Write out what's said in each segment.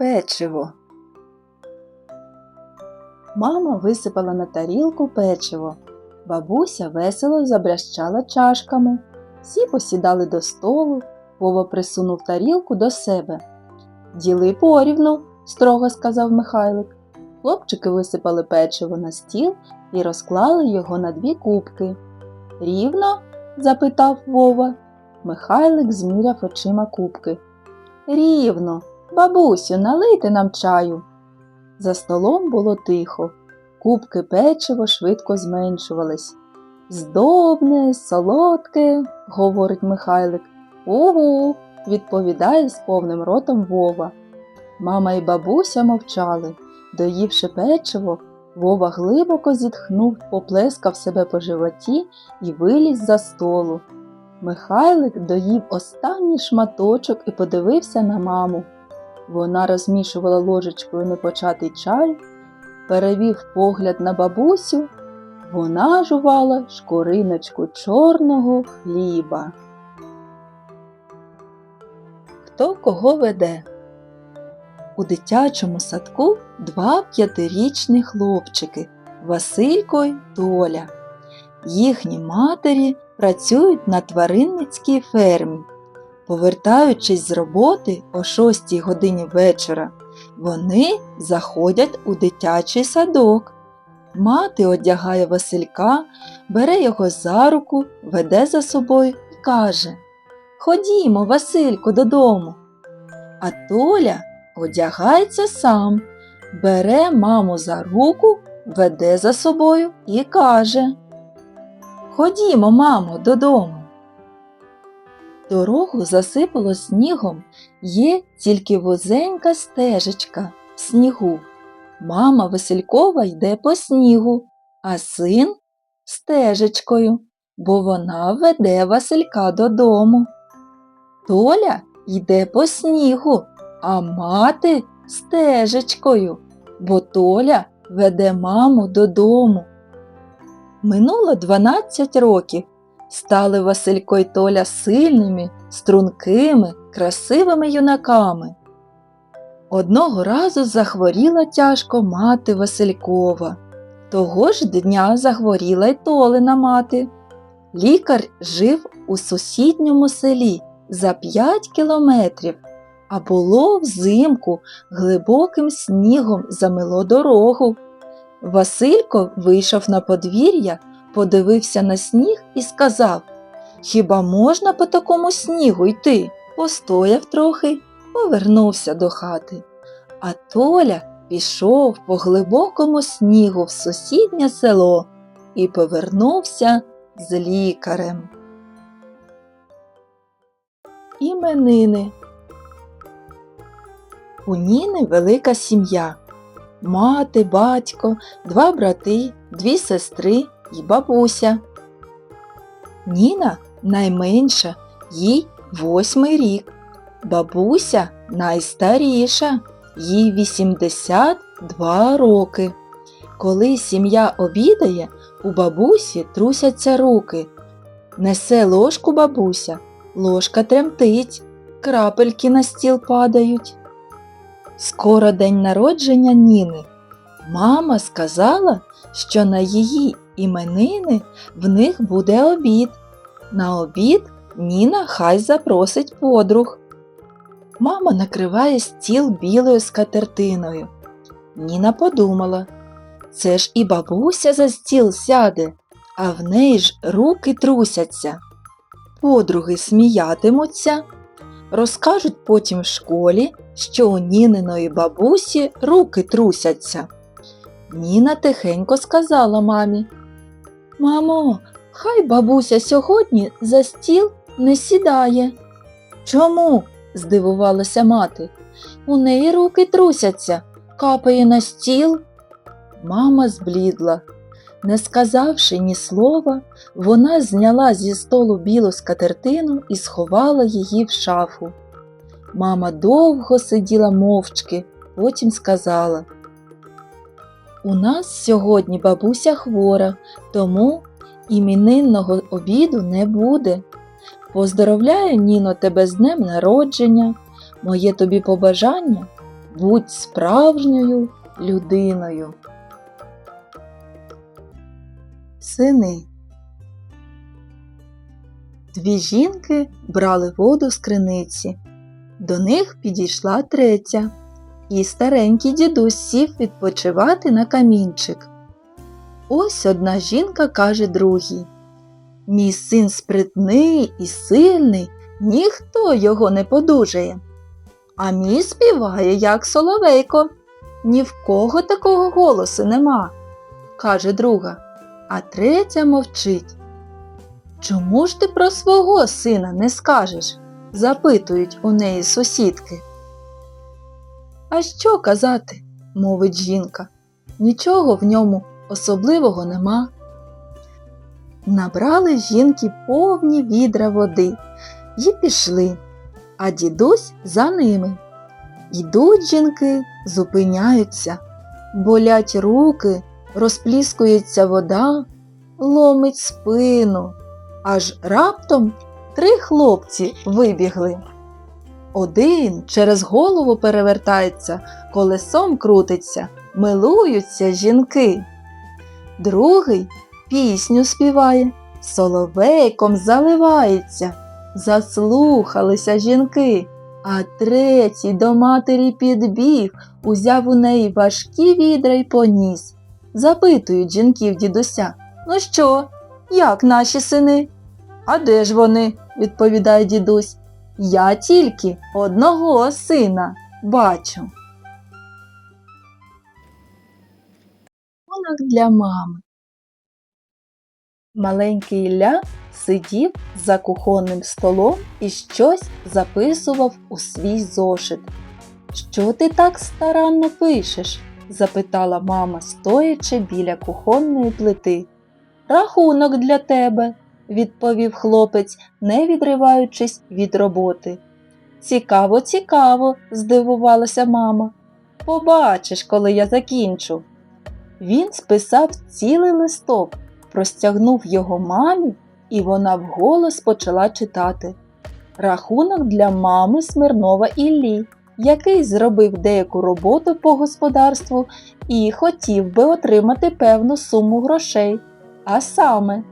Печиво. Мама висипала на тарілку печиво. Бабуся весело забрящала чашками. Всі посідали до столу. Вова присунув тарілку до себе. Діли порівну, строго сказав Михайлик. Хлопчики висипали печиво на стіл і розклали його на дві кубки. Рівно? запитав Вова. Михайлик зміряв очима кубки. Рівно, бабусю, налийте нам чаю. За столом було тихо. Кубки печиво швидко зменшувались. Здобне, солодке, говорить Михайлик. Угу, відповідає з повним ротом Вова. Мама і бабуся мовчали. Доївши печиво, Вова глибоко зітхнув, поплескав себе по животі і виліз за столу. Михайлик доїв останній шматочок і подивився на маму. Вона розмішувала ложечкою непочатий чай, перевів погляд на бабусю, вона жувала шкуриночку чорного хліба. Хто кого веде? У дитячому садку два п'ятирічні хлопчики Василько й Толя. Їхні матері працюють на тваринницькій фермі. Повертаючись з роботи о 6 годині вечора, вони заходять у дитячий садок. Мати одягає Василька, бере його за руку, веде за собою і каже Ходімо, Васильку, додому. А Толя одягається сам, бере маму за руку, веде за собою і каже Ходімо, мамо, додому. Дорогу засипало снігом, є тільки вузенька стежечка в снігу. Мама Василькова йде по снігу, а син стежечкою, бо вона веде Василька додому. Толя йде по снігу, а мати стежечкою, бо Толя веде маму додому. Минуло 12 років. Стали Василько й Толя сильними, стрункими, красивими юнаками. Одного разу захворіла тяжко мати Василькова. Того ж дня захворіла й Толина мати. Лікар жив у сусідньому селі за п'ять кілометрів, а було взимку глибоким снігом замило дорогу. Василько вийшов на подвір'я, подивився на сніг і сказав Хіба можна по такому снігу йти? Постояв трохи, повернувся до хати. А Толя пішов по глибокому снігу в сусіднє село і повернувся з лікарем. Іменини У Ніни велика сім'я. Мати, батько, два брати, дві сестри і бабуся. Ніна найменша, їй восьмий рік. Бабуся найстаріша, їй 82 роки. Коли сім'я обідає, у бабусі трусяться руки. Несе ложку бабуся, ложка тремтить, крапельки на стіл падають. Скоро день народження Ніни. Мама сказала, що на її іменини в них буде обід. На обід Ніна хай запросить подруг. Мама накриває стіл білою скатертиною. Ніна подумала, це ж і бабуся за стіл сяде, а в неї ж руки трусяться. Подруги сміятимуться, розкажуть потім в школі, що у Ніниної бабусі руки трусяться. Ніна тихенько сказала мамі. Мамо, хай бабуся сьогодні за стіл не сідає. Чому? здивувалася мати. У неї руки трусяться, капає на стіл. Мама зблідла. Не сказавши ні слова, вона зняла зі столу білу скатертину і сховала її в шафу. Мама довго сиділа мовчки, потім сказала У нас сьогодні бабуся хвора, тому іменинного обіду не буде. Поздоровляю, Ніно, тебе з днем народження. Моє тобі побажання Будь справжньою людиною. Сини Дві жінки брали воду з криниці. До них підійшла третя, і старенький дідусь сів відпочивати на камінчик. Ось одна жінка каже другій Мій син спритний і сильний, ніхто його не подужає. А мій співає, як соловейко. Ні в кого такого голосу нема, каже друга, а третя мовчить. Чому ж ти про свого сина не скажеш? запитують у неї сусідки. А що казати? мовить жінка. Нічого в ньому особливого нема. Набрали жінки повні відра води і пішли, а дідусь за ними. Йдуть жінки, зупиняються, болять руки, розпліскується вода, ломить спину. Аж раптом три хлопці вибігли. Один через голову перевертається, колесом крутиться, милуються жінки. Другий пісню співає, соловейком заливається. Заслухалися жінки, а третій до матері підбіг, узяв у неї важкі відра й поніс. Запитують жінків дідуся Ну що, як наші сини? А де ж вони? відповідає дідусь. Я тільки одного сина бачу. Подарунок для мами. Маленький Ілля сидів за кухонним столом і щось записував у свій зошит. Що ти так старанно пишеш? запитала мама, стоячи біля кухонної плити. Рахунок для тебе, відповів хлопець, не відриваючись від роботи. Цікаво, цікаво, здивувалася мама. Побачиш, коли я закінчу. Він списав цілий листок, простягнув його мамі, і вона вголос почала читати. Рахунок для мами Смирнова Іллі, який зробив деяку роботу по господарству і хотів би отримати певну суму грошей. А саме,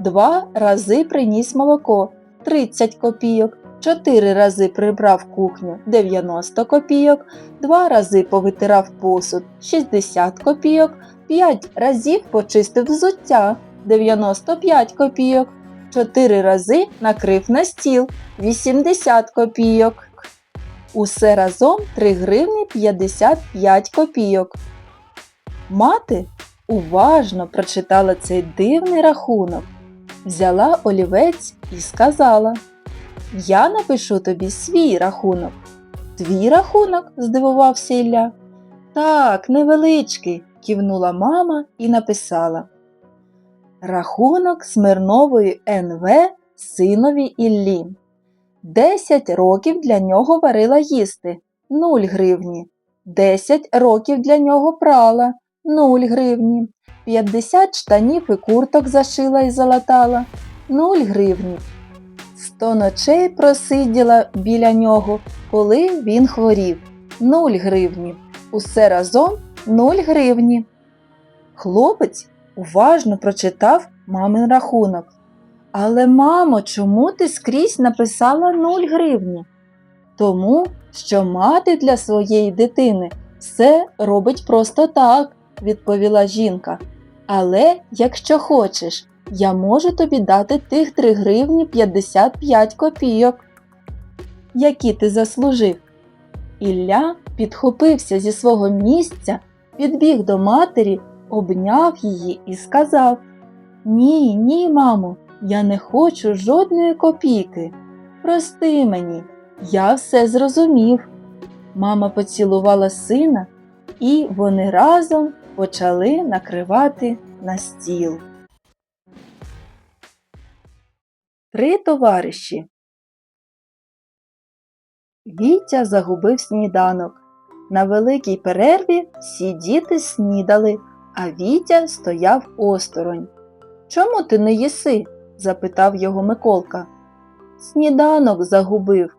два рази приніс молоко 30 копійок, чотири рази прибрав кухню 90 копійок, два рази повитирав посуд 60 копійок, 5 разів почистив взуття 95 копійок, 4 рази накрив на стіл 80 копійок. Усе разом 3 гривні 55 копійок. Мати уважно прочитала цей дивний рахунок, взяла олівець і сказала Я напишу тобі свій рахунок. Твій рахунок? здивувався Ілля. Так, невеличкий, кивнула мама і написала. Рахунок Смирнової НВ синові Іллі. Десять років для нього варила їсти 0 гривні. Десять років для нього прала 0 гривні. 50 штанів і курток зашила і залатала 0 гривні. Сто ночей просиділа біля нього, коли він хворів 0 гривні. Усе разом 0 гривні. Хлопець уважно прочитав мамин рахунок. Але, мамо, чому ти скрізь написала 0 гривні? Тому, що мати для своєї дитини все робить просто так, відповіла жінка. Але, якщо хочеш, я можу тобі дати тих 3 гривні 55 копійок, які ти заслужив. Ілля підхопився зі свого місця, підбіг до матері, обняв її і сказав Ні, ні, мамо, я не хочу жодної копійки. Прости мені, я все зрозумів. Мама поцілувала сина, і вони разом почали накривати на стіл. Три товариші. Вітя загубив сніданок. На великій перерві всі діти снідали, а Вітя стояв осторонь. Чому ти не їси? запитав його Миколка. Сніданок загубив.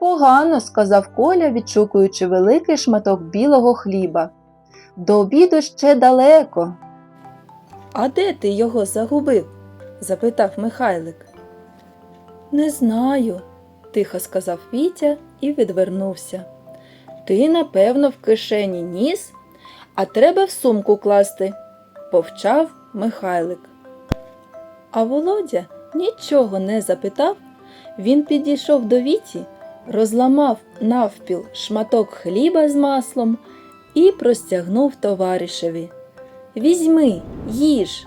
Погано, сказав Коля, відшукуючи великий шматок білого хліба. До обіду ще далеко. А де ти його загубив? запитав Михайлик. Не знаю, тихо сказав Вітя і відвернувся. Ти, напевно, в кишені ніс, а треба в сумку класти, повчав Михайлик. А Володя нічого не запитав. Він підійшов до Віті, розламав навпіл шматок хліба з маслом і простягнув товаришеві. Візьми, їж.